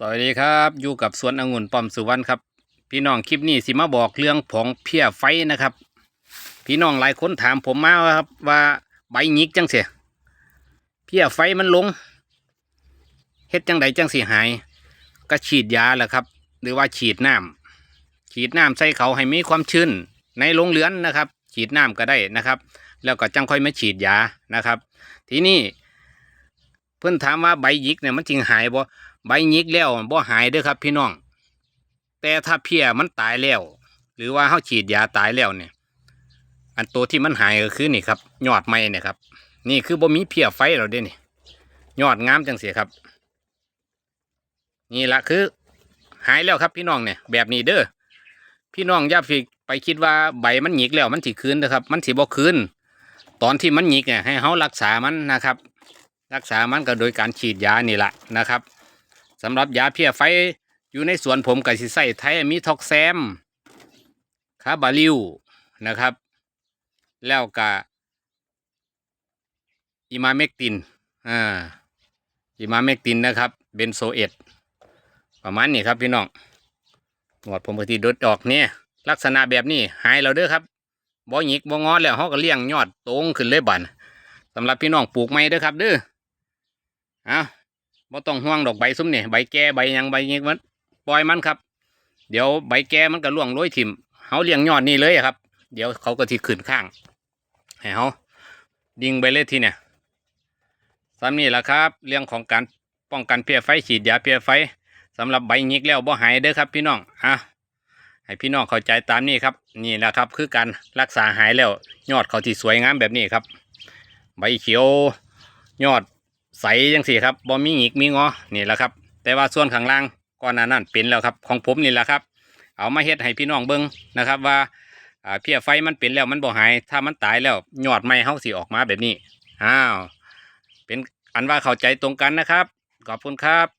สวัสดีครับอยู่กับสวนองุ่นป้อมสุวรรณครับพี่น้องคลิปนี้สิมาบอกเรื่องผงเพี้ยไฟนะครับ พี่น้องหลายคนถามผมมาครับว่าใบหยิกจังเสียเพี้ยไฟมันลงเฮ็ดจังใดจังสิหาย ก็ฉีดยาแหละครับ หรือว่าฉีดน้ำฉีดน้ำใส่เขาให้มีความชื้นในโรงเรือนนะครับ ฉีดน้ำก็ได้นะครับ แล้วก็จังค่อยมาฉีดยานะครับ ทีนี้เพื่อนถามว่าใบหยิกเนี่ยมันจริงหายบ่ ใบหยิกแล้วบ่หายเด้อครับพี่น้อง แต่ถ้าเพี้ยมันตายแล้ว หรือว่าเขาฉีดยาตายแล้วเนี่ย อันตัวที่มันหายก็คือนี่ครับยอดไม้เนี่ยครับ นี่คือบ่มีเพี้ยไฟเราเด้นี่ยอดงามจังเสียครับ นี่ละคือ หายแล้วครับพี่น้องเนี่ยแบบนี้เด้อพี่น้องอย่าไปไปคิดว่าใบมันหยิกแล้วมันสิคืนนะครับ มันสิบ่คืนตอนที่มันหยิกเนี่ยให้เขารักษามันนะครับ รักษามันก็โดยการฉีดยานี่แหละนะครับ สำหรับยาเพี้ยไฟอยู่ในสวนผมกับสิใส่ไทยมีท็อกแซมคาบาลิวนะครับ แล้วก็อิมาเมกตินอ่าอิมาเมกตินนะครับเบนโซเอตประมาณนี้ครับพี่น้องหมดผมก็ที่ดดออกเนี่ยลักษณะแบบนี้หายแล้วเด้อครับบ่หยิกบ่งอแล้วเขาก็เลี้ยงยอดตรงขึ้นเลยบันสำหรับพี่น้องปลูกไม้เด้อครับเด้อเอา บ่ต้องห่วงดอกใบซุ้มเนี่ยใบแก่ใบยังใบหยิกมันปล่อยมันครับ เดี๋ยวใบแก่มันก็ร่วงโรยถิ่มเฮาเลี้ยงยอดนี่เลยครับ เดี๋ยวเขาก็ที่ขึ้นข้างให้เฮาดิงไปเลยทีเนี่ยสำนี่แหละครับ เรื่องของการป้องกันเพี้ยไฟฉีดยาเพี้ยไฟสำหรับใบยิกแล้วบ่หายเด้อครับพี่น้องอะให้พี่น้องเข้าใจตามนี้ครับ นี่แหละครับ คือการรักษาหายแล้วยอดเขาที่สวยงามแบบนี้ครับ ใบเขียวยอด ใสยังสี่ครับบอมีหงิกมีงอนี่แหละครับ แต่ว่าส่วนข้างล่างก่อนหน้านั้นเป็นแล้วครับ ของผมนี่แหละครับ เอามาเฮ็ดให้พี่น้องเบิ้งนะครับว่าเพี้ยไฟมันเป็นแล้วมันบ่หาย ถ้ามันตายแล้วยอดไม้เฮาสีออกมาแบบนี้อ้าวเป็นอันว่าเข้าใจตรงกันนะครับ ขอบคุณครับ